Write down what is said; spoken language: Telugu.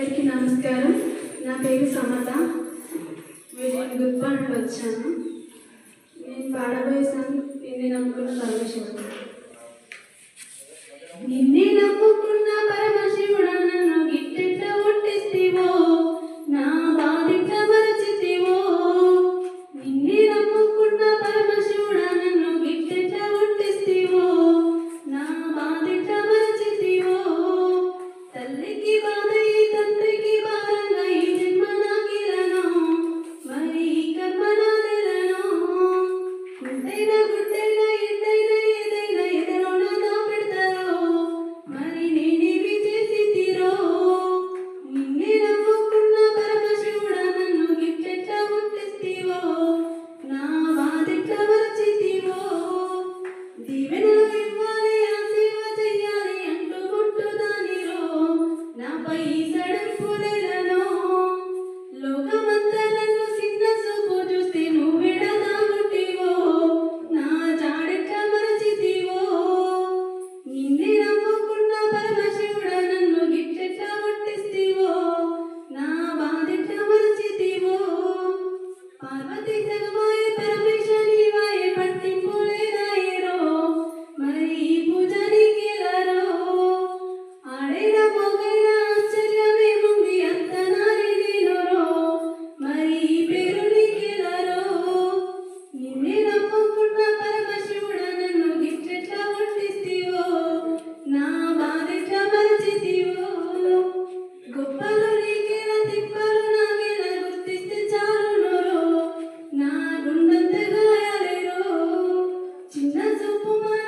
అందరికీ నమస్కారం. నా పేరు సమత. నేను గుప్ప వచ్చాను. నేను పాడబోయే సాంగ్ నేను అనుకున్న పరమేశ్వరుడు पार्वती से परमेश्वर। Superman.